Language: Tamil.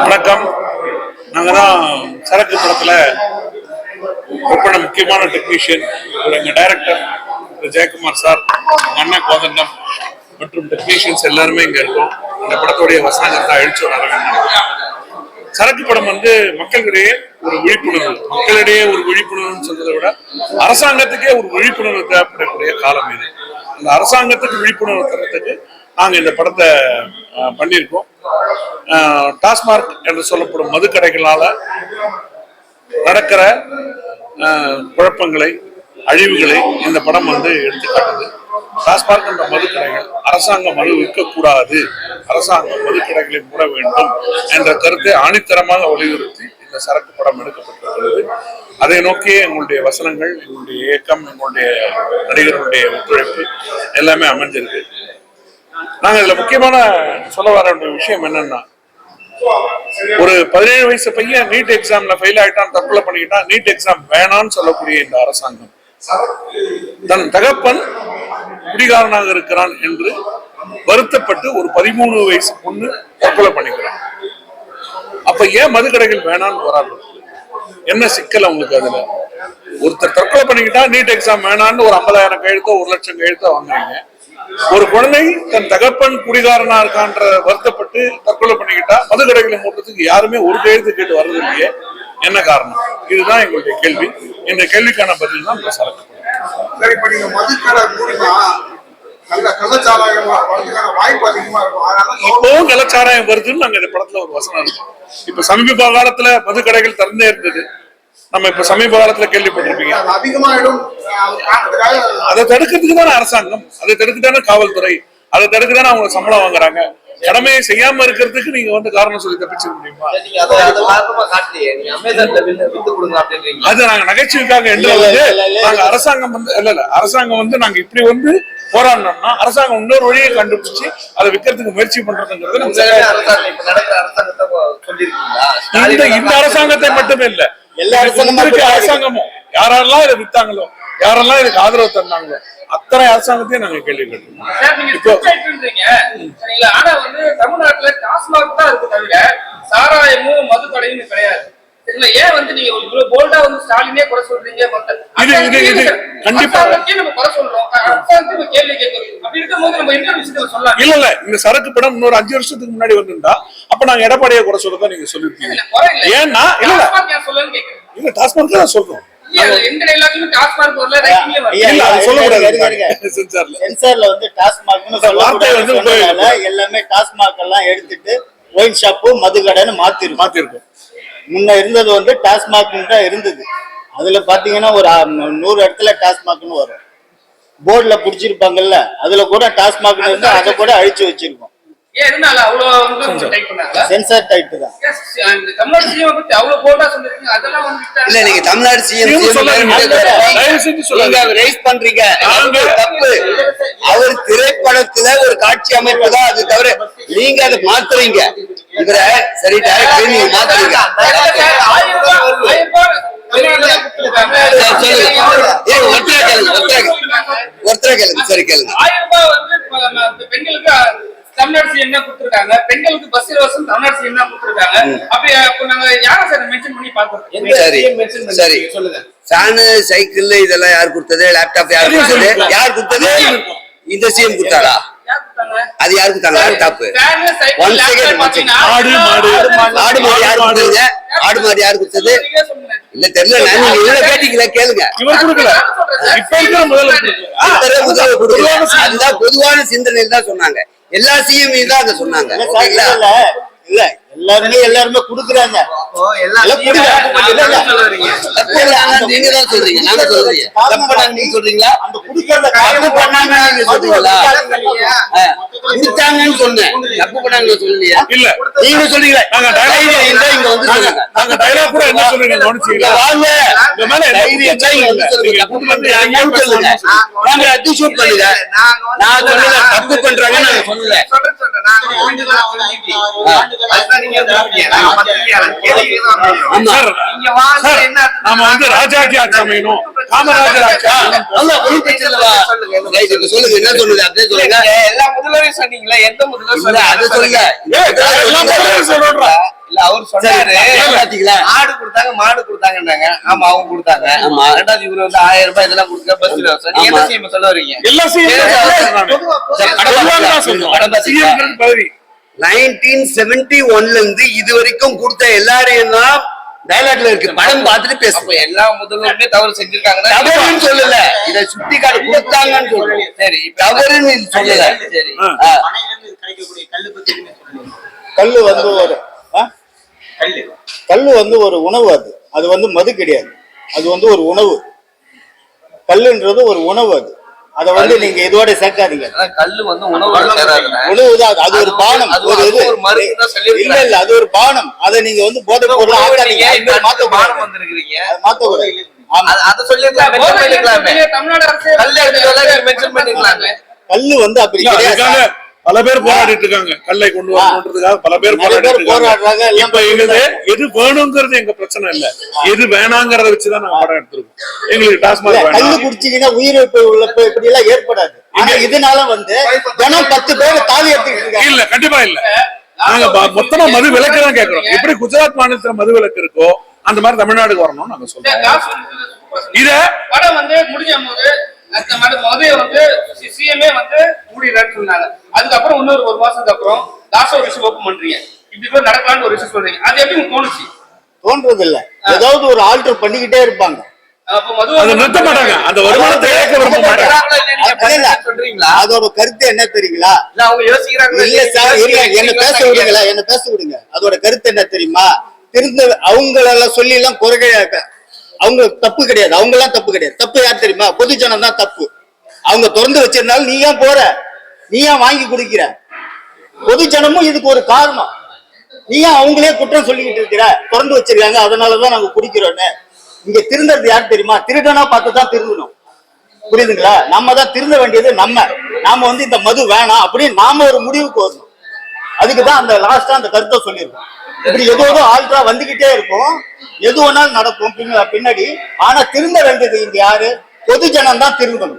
வணக்கம். நாங்க தான் சரக்கு படத்துல ஒப்பன முக்கியமான டெக்னீஷியன் எங்க டைரக்டர் திரு. ஜெயக்குமார் சார் அண்ணன் கோதண்டம் மற்றும் டெக்னீஷியன்ஸ் எல்லாருமே இங்க இருக்கோம். இந்த படத்துடைய வசனங்கள் அழிச்சு அரவிந்தன் சரக்கு படம் வந்து மக்களிடையே ஒரு விழிப்புணர்வு. மக்களிடையே ஒரு விழிப்புணர்வுன்னு சொல்றதை விட அரசாங்கத்துக்கே ஒரு விழிப்புணர்வு தேவைப்படக்கூடிய காலம் இது. அந்த அரசாங்கத்துக்கு விழிப்புணர்வு தரத்துக்கு நாங்க இந்த படத்தை அஹ், பண்ணியிருக்கோம். டாஸ்மார்க் என்று சொல்லப்படும் மதுக்கடைகளால் நடக்கிற குழப்பங்களை அழிவுகளை இந்த படம் வந்து எடுத்துக்காட்டுது. டாஸ்மார்க் என்ற மதுக்கடைகள் அரசாங்கம் மது விற்கக்கூடாது அரசாங்கம் மதுக்கடைகளை மூட வேண்டும் என்ற கருத்தை ஆணித்தரமாக வலியுறுத்தி இந்த சரக்கு படம் எடுக்கப்பட்டிருக்கிறது. அதை நோக்கியே எங்களுடைய வசனங்கள் எங்களுடைய இயக்கம் எங்களுடைய நடிகர்களுடைய ஒத்துழைப்பு எல்லாமே அமைஞ்சிருக்கு. நாங்கள் இதில் முக்கியமான சொல்ல வர வேண்டிய விஷயம் என்னன்னா ஒரு பதினேழு வயசு பையன் நீட் எக்ஸாம்ல ஃபெயில் ஆயிட்டான் தற்கொலை பண்ணிக்கிட்டான் நீட் எக்ஸாம் வேணாம்னு சொல்லக்கூடிய இந்த அரசாங்கம். தன் தகப்பன் குடிகாரனாக இருக்கிறான் என்று வருத்தப்பட்டு ஒரு பதிமூணு வயசு பொண்ணு தற்கொலை பண்ணிக்கிறான். அப்ப ஏன் மதுக்கடைகள் வேணாம்னு வராது என்ன சிக்கல் அவங்களுக்கு அதுல? ஒருத்தர் தற்கொலை பண்ணிக்கிட்டா நீட் எக்ஸாம் வேணான்னு ஒரு ஐம்பதாயிரம் கையெழுத்தோ ஒரு லட்சம் கையெழுத்தோ வாங்குறீங்க. ஒரு குழந்தை தன் தகப்பன் குடிகாரனா இருக்கான்ற வருத்தப்பட்டு தற்கொலை பண்ணிக்கிட்டா மதுக்கடைகளை மூட்டத்துக்கு யாருமே ஒரு கையெழுத்து கேட்டு வர்றது இல்லையே என்ன காரணம்? இதுதான் எங்களுடைய கேள்வி. இந்த கேள்விக்கான பதில் தான் இந்த சரக்கு. சரி இப்ப நீங்க மதுக்கடை மூடினா நல்ல கள்ளச்சாராயம் வரதுக்கான வாய்ப்பு அதிகமா இருக்கும். இப்பவும் கலாச்சாரம் வருதுன்னு நாங்க இந்த படத்துல ஒரு வசனம் இருக்கும் இப்ப சமீப காலத்துல மதுக்கடைகள் திறந்தே இருந்தது. நம்ம இப்ப சமீப காலத்துல கேள்விப்பட்டிருப்பீங்க. அது தடுக்கிறதுக்கு தானே அரசாங்கம். அதை தடுக்க தானே காவல்துறை. அதை தடுக்க தானே அவங்க சம்பளம் வாங்குறாங்க. கடமையை செய்யாம இருக்கிறதுக்கு நீங்க வந்து காரணம் சொல்லி தப்பிச்சிட முடியுமா? அதை நீங்க அமேசான்ல வில்லு வித்து கொடுங்க அப்படின்றீங்க. அது நாங்க நகைச்சுவைக்காக என்று இல்ல, வந்து இல்ல, இல்ல, நாங்க அரசாங்கம் வந்து இல்ல இல்ல. அரசாங்கம் வந்து நாங்க இப்படி வந்து போராடினோம்னா அரசாங்கம் இன்னொரு வழியை கண்டுபிடிச்சு அதை விற்கிறதுக்கு முயற்சி பண்றதுங்கிறது நம்ம உண்மையிலே அரசாங்கம் இப்ப நடக்கிற அரசாங்கத்தை சொல்லிருக்கீங்களா இந்த இந்த அரசாங்கத்தை மட்டுமே இல்ல. எல்லா அரசாங்கமும் யாரெல்லாம் இதை வித்தாங்களோ? யாரெல்லாம் இதுக்கு ஆதரவு தந்தாங்களோ? அத்தனை அரசாங்கத்தையும் நாங்க கேள்வி கேட்டோம்? ஆனா வந்து தமிழ்நாட்டுல டாஸ்மாக் தான் இருக்கு தவிர சாராயமும் மது கடையும் கிடையாது. சரிங்களா? ஏன் வந்து நீங்க இவ்வளவு போல்டா வந்து ஸ்டாலினே குறை சொல்றீங்க கண்டிப்பா. நம்ம குறை சொல்றோம். கேள்வி கேட்கிறோம் அப்படி நம்ம சொல்லலாம் இல்ல இல்ல. இந்த சரக்கு படம் இன்னொரு அஞ்சு வருஷத்துக்கு முன்னாடி வந்திருந்தா அப்ப நாங்க எடப்பாடியை குறை சொல்லதான் நீங்க சொல்லிருக்கீங்க இல்ல, குறை இல்ல. ஏன்னா இல்ல இல்ல. டாஸ்மாக் தான் சொல்றோம். எல்லாமே டாஸ்மாக் எல்லாம் எடுத்துட்டு ஒயின் ஷாப்பு மதுக்கடைன்னு மாத்திருக்கோம். மாத்திருக்கோம். முன்ன இருந்தது வந்து டாஸ்மாக் தான் இருந்தது. அதுல பாத்தீங்கன்னா ஒரு நூறு இடத்துல டாஸ்மாக்னு வரும். போர்டுல புடிச்சிருப்பாங்கல்ல அதுல கூட டாஸ்மாக்னு இருந்து அதை கூட அழிச்சு வச்சிருக்கோம். ஏன் எதனால அவ்வளவு வந்து டைப் பண்ணாங்க சென்சார் டைப் தான். Yes, அந்த தமிழ்நாடு சிஎம் பத்தி அவ்வளவு போல்டா சொல்லிருக்கீங்க. அதெல்லாம் வந்து இல்ல நீங்க தமிழ்நாடு சிஎம். ரைஸ் பண்றீங்க. தப்பு. அவர் திரைப்படத்துல ஒரு காட்சி அமைப்பு தான் அது தவிர நீங்க அதை மாத்துறீங்க. இவர சரி ஏய், ஒருத்தரா கேளுங்க ஒருத்தரா கேளுங்க சரி கேளுங்க பெண்களுக்கு தமிழ்நாடு சிஎம் தான் கொடுத்திருக்காங்க பெண்களுக்கு பஸ் இலவசம் தமிழ்நாடு சிஎம் தான் கொடுத்திருக்காங்க அப்படி அப்ப நாங்க யாரை சார் மென்ஷன் பண்ணி பாக்குறோம் சரி சரி சொல்லுங்க ஃபேனு சைக்கிள் இதெல்லாம் யார் கொடுத்தது லேப்டாப் யார் கொடுத்தது. யார் கொடுத்தது இந்த சிஎம் கொடுத்தாரா அது யார் கொடுத்தாங்க laptop fan cycle One second, laptop one second. பாத்தீங்கன்னா ஆடு, மாடு, ஆடு மாடு யார். கொடுத்தது? ஆடு மாடு யார் கொடுத்தது? இல்ல தெரியல நான் நீங்க இவ்வளவு கேட்டீங்களா கேளுங்க. பொதுவான சிந்தனை. அதுதான் பொதுவான சிந்தனையில் தான் சொன்னாங்க. எல்லா சிஎம் தான் அதை சொன்னாங்க. இல்ல எல்லாருமே எல்லாருமே குடுக்குறாங்க. தப்பு நீங்க தான் சொல்றீங்க. நாங்க சொல்றீங்க. தப்பு நீங்க சொல்றீங்களா? அந்த குடுக்கறத தப்பு பண்ணாங்க நீங்க சொல்றீங்களா? கொடுத்தாங்கன்னு சொன்னேன். தப்பு பண்ணாங்க சொல்லலையா? இல்ல. நீங்க சொல்றீங்களா. நாங்க தைரியம் dialogue இருந்தா இங்க வந்து நாங்க- சொல்லுங்க. நாங்க dialogue கூட என்ன சொல்றீங்க? இங்க கவனிச்சீங்களா? வாங்க. இந்த மேல என்ன தைரியம் இருந்தா இங்க வந்து யாரையும் சொல்லுங்க? நாங்க அத்தி ஷூட் வந்து நான் சொல்லல. தப்பு சொல்லல சொல்றேன். நான் நாம வந்து ராஜாஜி ஆட்சி அமையணும் சொல்லுங்க என்ன சொல்லுங்க. அப்படியே சொல்லுங்க. எல்லா முதல்வரையும் சொன்னீங்களா எந்த முதல்வர் இல்ல அது சொல்லுங்க. இல்ல அவர் சொன்னாரு. பாத்தீங்களா? ஆடு கொடுத்தாங்க மாடு கொடுத்தாங்கன்னாங்க. ஆமா அவங்க கொடுத்தாங்க. ஆமா. ரெண்டாவது இவரு வந்து ஆயிரம் ரூபாய் இதெல்லாம் கொடுக்க பஸ் நீங்க என்ன ஆமா. செய்ய சொல்ல வரீங்க? நைன்டீன் செவன்டி ஒன்ல இருந்து இது வரைக்கும் கொடுத்த எல்லாரையும் தான் டைலாக்ல இருக்கு. படம் பார்த்துட்டு பேசுவோம் எல்லா முதல்வருமே தவறு செஞ்சிருக்காங்கன்னா தவறுன்னு சொல்லல. இத சுட்டி காட்டு கொடுத்தாங்கன்னு சொல்றோம் சரி இப்ப தவறுன்னு சொல்லல. சரி. கல்லு வந்து ஒரு? கல்லு வந்து ஒரு உணவு அது. அது வந்து மது கிடையாது. அது வந்து ஒரு உணவு. கல்லுன்றது ஒரு உணவு அது. அதை வந்து நீங்க இதோட சேர்க்காதீங்க. கல்லு வந்து சேராதுங்க உணவு தான் அது. ஒரு பானம். அது ஒரு இது. இல்ல இல்ல அது ஒரு பானம். அதை நீங்க வந்து போதை பொருள் ஆக்காதீங்க. மாத்த பானம் அது மாத்த கூடாது அது- சொல்லிருக்கலாம் தமிழ்நாடு அரசே கல் எடுத்துக்கலாம் மென்ஷன் பண்ணிருக்கலாமே கல்லு வந்து அப்படி கிடையாது. பல பேர் போராடிட்டு இருக்காங்க கல்லை கொண்டு வரணுன்றதுக்காக பல பேர் போராடுறாங்க இப்ப எங்களுக்கு எது வேணுங்கிறது எங்க பிரச்சனை இல்ல. எது வேணாங்கிறத வச்சுதான் நாங்க படம் எடுத்திருக்கோம். எங்களுக்கு டாஸ்மாக் கல்லு வேணாம். குடிச்சீங்கன்னா உயிரிழப்பு இழப்பு இப்படி எல்லாம் ஏற்படாது. ஆனா இதனால வந்து தினம் பத்து பேர் தாலி எடுத்துக்கிட்டு இல்ல கண்டிப்பா இல்ல. நாங்க மொத்தமா மது விலக்கு தான் கேக்குறோம் எப்படி குஜராத் மாநிலத்துல மது விலக்கு இருக்கோ அந்த மாதிரி தமிழ்நாடுக்கு வரணும்னு நாங்க சொல்றோம். இத படம் வந்து முடிஞ்ச போது அந்த மாதிரி மதுவை வந்து சிஎம்ஏ வந்து மூடிடுறான்னு சொன்னாங்க. அதுக்கப்புறம் இன்னொரு ஒரு மாசத்துக்கு அப்புறம் தாச ஒரு விஷயம் ஓப்பன் பண்றீங்க. இப்படி கூட நடக்கலாம்னு ஒரு விஷயம் சொல்றீங்க. அது எப்படி தோணுச்சு? தோன்றது இல்ல ஏதாவது ஒரு ஆல்டர் பண்ணிக்கிட்டே இருப்பாங்க. அதோட கருத்து என்ன தெரியுங்களா? இல்ல சார் என்ன பேச விடுங்களா என்ன பேச விடுங்க. அதோட கருத்து என்ன தெரியுமா? திருந்த அவங்களெல்லாம் சொல்லி எல்லாம் குறைக அவங்க தப்பு கிடையாது. அவங்க எல்லாம் தப்பு கிடையாது. தப்பு யார் தெரியுமா? பொதுஜனம் தான் தப்பு. அவங்க திறந்து வச்சிருந்தாலும் நீ ஏன் போற? நீ ஏன் வாங்கி குடிக்கிற? பொதுஜனமும் இதுக்கு ஒரு காரணம். நீ ஏன் அவங்களே குற்றம் சொல்லிக்கிட்டு இருக்கிற? திறந்து வச்சிருக்காங்க. அதனாலதான் நாங்க குடிக்கிறோன்னு. இங்க திருந்தது யார் தெரியுமா? திருடனா பார்த்து தான் திருந்தணும் புரியுதுங்களா? நம்ம தான் திருந்த வேண்டியது நம்ம. நாம வந்து இந்த மது வேணாம் அப்படின்னு நாம ஒரு முடிவுக்கு வரணும். அதுக்குதான் அந்த லாஸ்டா அந்த கருத்தை சொல்லியிருக்கோம். இப்படி எதோ ஏதோ ஆல்ட்ரா வந்துகிட்டே இருக்கும். எது வேணாலும் நடக்கும். பின்ன- பின்னாடி. ஆனா திருந்த வேண்டியது இங்க யாரு? பொது ஜனம் தான் திருந்தணும்.